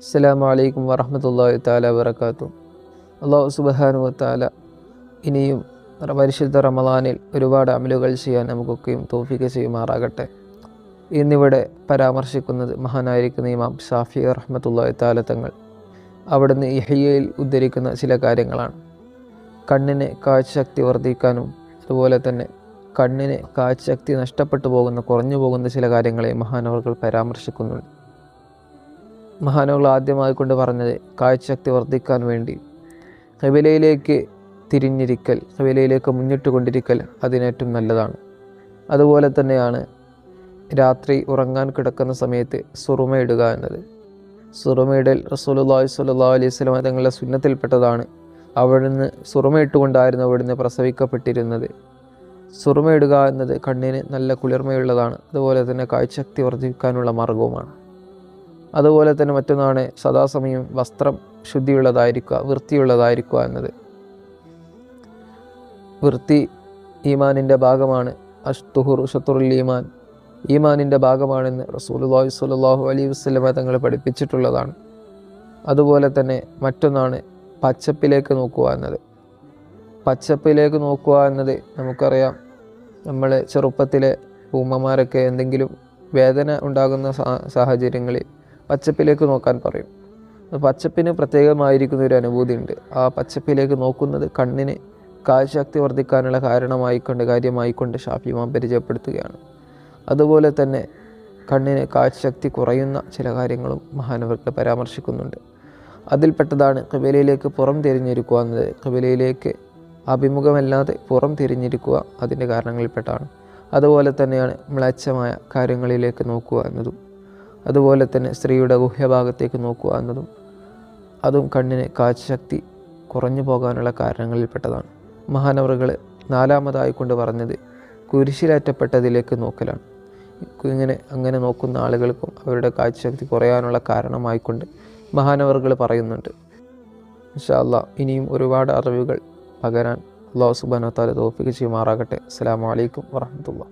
അസ്സാം വലൈക്കും വറഹമത്തല്ലാഹി താല വറക്കാത്തു അള്ളാഹു സുബാനു താല ഇനിയും പരിശുദ്ധ റമദാനിൽ ഒരുപാട് അമലുകൾ ചെയ്യാൻ നമുക്കൊക്കെയും തോഫിക്ക് ചെയ്യുമാറാകട്ടെ. ഇന്നിവിടെ പരാമർശിക്കുന്നത് മഹാനായിരിക്കുന്ന ഇമാം ഷാഫി റഹ്മത്തുള്ളാഹി താല തങ്ങൾ. അവിടുന്ന് ഇഹയ്യയിൽ ഉദ്ധരിക്കുന്ന ചില കാര്യങ്ങളാണ്. കണ്ണിന് കാഴ്ചശക്തി വർദ്ധിക്കാനും അതുപോലെ തന്നെ കണ്ണിന് കാഴ്ചശക്തി നഷ്ടപ്പെട്ടു പോകുന്ന കുറഞ്ഞു പോകുന്ന ചില കാര്യങ്ങളെ മഹാനവർകൾ പരാമർശിക്കുന്നുണ്ട്. മഹാനവകൾ ആദ്യമായി കൊണ്ട് പറഞ്ഞത് കാഴ്ചശക്തി വർദ്ധിക്കാൻ വേണ്ടി. കവിലയിലേക്ക് തിരിഞ്ഞിരിക്കൽ കവിലയിലേക്ക് മുന്നിട്ട് കൊണ്ടിരിക്കൽ അതിനേറ്റവും നല്ലതാണ്. അതുപോലെ തന്നെയാണ് രാത്രി ഉറങ്ങാൻ കിടക്കുന്ന സമയത്ത് സുറുമയിടുക എന്നത്. സുറുമയിടൽ റസൂലുള്ളാഹി സ്വല്ലല്ലാഹു അലൈഹി വസല്ലം തങ്ങളുടെ സുന്നത്തിൽപ്പെട്ടതാണ്. അവിടുന്ന് സുറുമയിട്ടുകൊണ്ടായിരുന്നു അവിടുന്ന് പ്രസവിക്കപ്പെട്ടിരുന്നത്. സുറുമയിടുക എന്നത് കണ്ണിന് നല്ല കുളിർമയുള്ളതാണ്. അതുപോലെ തന്നെ കാഴ്ചശക്തി വർദ്ധിപ്പിക്കാനുള്ള മാർഗവുമാണ്. അതുപോലെ തന്നെ മറ്റൊന്നാണ് സദാസമയം വസ്ത്രം ശുദ്ധിയുള്ളതായിരിക്കുക വൃത്തിയുള്ളതായിരിക്കുക എന്നത്. വൃത്തി ഈമാനിന്റെ ഭാഗമാണ്. അഷ്തുഹുർ ഷത്തുറുൽ ഈമാൻ ഈമാനിന്റെ ഭാഗമാണെന്ന് റസൂലുള്ളാഹി സ്വല്ലല്ലാഹു അലൈഹി വസ്ലമ തങ്ങൾ പഠിപ്പിച്ചിട്ടുള്ളതാണ്. അതുപോലെ തന്നെ മറ്റൊന്നാണ് പച്ചപ്പിലേക്ക് നോക്കുക എന്നത്. പച്ചപ്പിലേക്ക് നോക്കുക എന്നത് നമുക്കറിയാം നമ്മൾ ചെറുപ്പത്തിലെ ഉമ്മമാരൊക്കെ എന്തെങ്കിലും വേദന ഉണ്ടാകുന്ന സാഹചര്യങ്ങളിൽ പച്ചപ്പിലേക്ക് നോക്കാൻ പറയും. പച്ചപ്പിന് പ്രത്യേകമായിരിക്കുന്ന ഒരു അനുഭൂതി ഉണ്ട് ആ പച്ചപ്പിലേക്ക് നോക്കുന്നത് കണ്ണിന് കാഴ്ചശക്തി വർദ്ധിക്കാനുള്ള കാരണമായിക്കൊണ്ട് കാര്യമായിക്കൊണ്ട് ഷാഫിമാൻ പരിചയപ്പെടുത്തുകയാണ്. അതുപോലെ തന്നെ കണ്ണിന് കാഴ്ചശക്തി കുറയുന്ന ചില കാര്യങ്ങളും മഹാനവർക്ക് പരാമർശിക്കുന്നുണ്ട്. അതിൽപ്പെട്ടതാണ് കബിലയിലേക്ക് പുറം തിരിഞ്ഞിരിക്കുക എന്നത്. കബിലയിലേക്ക് അഭിമുഖമല്ലാതെ പുറം തിരിഞ്ഞിരിക്കുക അതിന്റെ കാരണങ്ങളിൽപ്പെട്ടാണ്. അതുപോലെ തന്നെയാണ് മ്ലേച്ഛമായ കാര്യങ്ങളിലേക്ക് നോക്കുക എന്നതും. അതുപോലെ തന്നെ സ്ത്രീയുടെ ഗുഹ്യഭാഗത്തേക്ക് നോക്കുക എന്നതും അതും കണ്ണിന് കാഴ്ചശക്തി കുറഞ്ഞു പോകാനുള്ള കാരണങ്ങളിൽപ്പെട്ടതാണ്. മഹാനവറുകൾ നാലാമതായി കൊണ്ട് പറഞ്ഞത് കുരിശിലേറ്റപ്പെട്ടതിലേക്ക് നോക്കലാണ്. ഇങ്ങനെ അങ്ങനെ നോക്കുന്ന ആളുകൾക്കും അവരുടെ കാഴ്ചശക്തി കുറയാനുള്ള കാരണമായിക്കൊണ്ട് മഹാനവറുകൾ പറയുന്നുണ്ട്. ഇൻഷാല്ല ഇനിയും ഒരുപാട് അറിവുകൾ പകരാൻ അള്ളാഹു താല തോഫിക്ക് ചെയ്യുമാറാകട്ടെ. അസ്സാം വലൈക്കും വാഹമത്തുള്ള